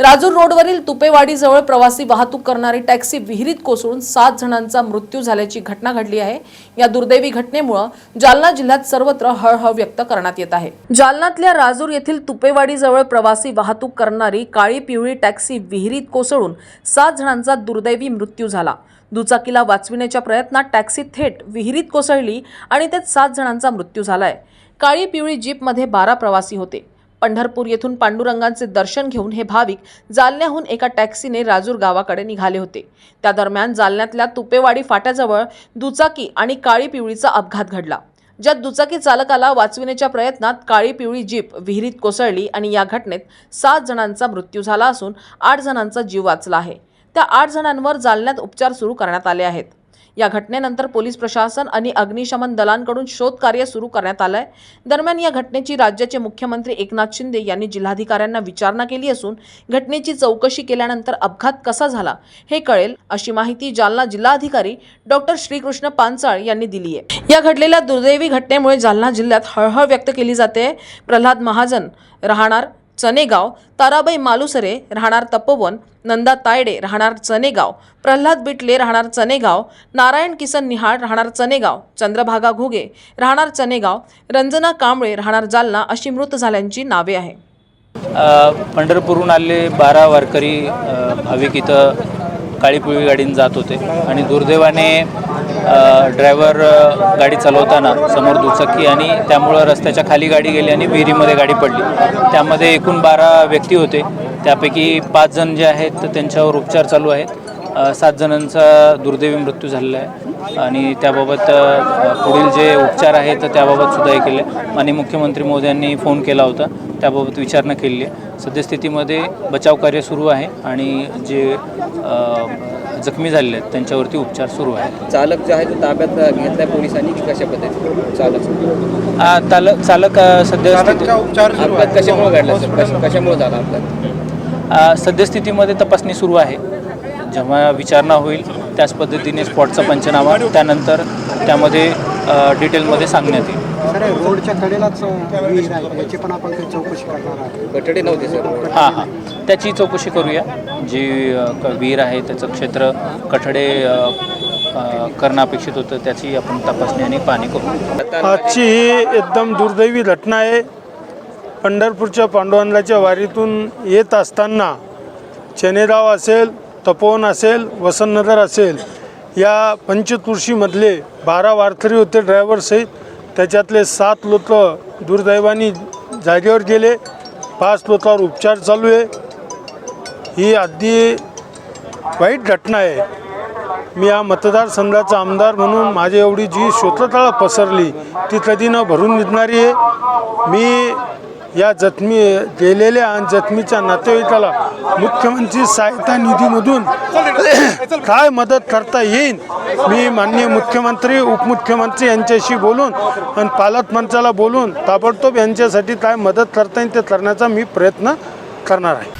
राजूर रोडवरील तुपेवाडीजवळ प्रवासी वाहतूक करणारी टॅक्सी विहिरीत कोसळून सात जणांचा मृत्यू झाल्याची घटना घडली आहे. या दुर्दैवी घटनेमुळे जालना जिल्ह्यात सर्वत्र हळहळ व्यक्त करण्यात येत आहे. जालन्यातल्या राजूर येथील तुपेवाडीजवळ प्रवासी वाहतूक करणारी काळी पिवळी टॅक्सी विहिरीत कोसळून सात जणांचा दुर्दैवी मृत्यू झाला. दुचाकीला वाचविण्याच्या प्रयत्नात टॅक्सी थेट विहिरीत कोसळली आणि त्यात सात जणांचा मृत्यू झालाय. काळी पिवळी जीपमध्ये बारा प्रवासी होते. पंढरपूर येथून पांडुरंगांचे दर्शन घेऊन हे भाविक जालन्याहून एका टॅक्सीने राजूर गावाकडे निघाले होते. त्या दरम्यान जालन्यातल्या तुपेवाडी फाट्याजवळ दुचाकी आणि काळी पिवळीचा अपघात घडला. ज्यात दुचाकी चालकाला वाचविण्याच्या प्रयत्नात काळी पिवळी जीप विहिरीत कोसळली आणि या घटनेत सात जणांचा मृत्यू झाला असून आठ जणांचा जीव वाचला आहे. त्या आठ जणांवर जालन्यात उपचार सुरू करण्यात आले आहेत. या घटनेनंतर पोलीस प्रशासन आणि अग्निशमन दलांकडून शोध कार्य सुरू करण्यात आलंय. दरम्यान या घटनेची राज्याचे मुख्यमंत्री एकनाथ शिंदे यांनी जिल्हाधिकाऱ्यांना विचारणा केली असून घटनेची चौकशी केल्यानंतर अपघात कसा झाला हे कळेल अशी माहिती जालना जिल्हाधिकारी डॉक्टर श्रीकृष्ण पांचाळ यांनी दिली आहे. या घडलेल्या दुर्दैवी घटनेमुळे जालना जिल्ह्यात हळहळ व्यक्त केली जाते. प्रल्हाद महाजन राहणार चनेगाव ताराबाई मालुसरे राहणार तपोवन नंदा तायडे राहणार चनेगाव प्रल्हाद बिटले राहणार चनेगाव नारायण किसन निहाळ राहणार चनेगाव चंद्रभागा घुगे राहणार चनेगाव रंजना कांबळे राहणार जालना अशी मृत झाल्यांची नावे आहे पंढरपूरहून आले बारा वारकरी भाविक इथं काळीपुळी गाडीने जात होते आणि दुर्दैवाने ड्रायव्हर गाडी चालवताना समोर दुचाकी आणि त्यामुळं रस्त्याच्या खाली गाडी गेली आणि विहिरीमध्ये गाडी पडली. त्यामध्ये एकूण बारा व्यक्ती होते. त्यापैकी पाच जण जे आहेत तर त्यांच्यावर उपचार चालू आहेत. सात जणांचा दुर्दैवी मृत्यू झालेला आहे. आणि त्याबाबत पुढील जे उपचार आहेत तर त्याबाबत सुद्धा हे केले आणि मुख्यमंत्री मोदयांनी फोन केला होता. त्याबाबत विचारणा केली आहे. सद्यस्थितीमध्ये बचाव कार्य सुरू आहे आणि जे जखमी झालेले आहेत. त्यांच्यावरती उपचार सुरू आहे चालक जो आहे तो ताब्यात घेतलाय पोलिसांनी की कशा पद्धतीने? चालक. आ, चालक चालक सद्यस्थिती अपघात कशामुळे घडला कशामुळे झाला अपघात? सद्यस्थितीमध्ये तपासणी सुरू आहे. जेव्हा विचारणा होईल त्याच पद्धतीने स्पॉटचा पंचनामा त्यानंतर त्यामध्ये डिटेलमध्ये सांगण्यात येईल. सर रोडच्या कडेलाच विहीर आहे. याची पण आपण काही चौकशी करणार आहोत. नव्हते सर हां हां. त्याची चौकशी करूया. जी अ, क- विहीर आहे त्याचं क्षेत्र कठडे अ, अ, करणं अपेक्षित होतं त्याची आपण तपासणी आणि पाहणी करू. आजची ही एकदम दुर्दैवी घटना आहे. पंढरपूरच्या पांडुरंगाच्या वारीतून येत असताना चनेगाव असेल तपोवन असेल वसंतनगर असेल या पंचतुर्शीमधले बारा वारकरी होते ड्रायव्हरसहित त्याच्यातले सात लोक दुर्दैवानी जागेवर गेले. पाच लोकांवर उपचार चालू आहे. ही अगदी वाईट घटना आहे. मी या मतदारसंघाचा आमदार म्हणून माझी एवढी जी शोततळा पसरली ती कधी न भरून निघणारी आहे. मी या जखमी गेलेल्या आणि जखमीच्या नातेवाईकाला मुख्यमंत्री सहायता निधीमधून काय मदत करता येईल? मी माननीय मुख्यमंत्री उपमुख्यमंत्री यांच्याशी बोलून आणि पालकमंत्र्याला बोलून ताबडतोब यांच्यासाठी काय मदत करता येईल ते करण्याचा मी प्रयत्न करणार आहे.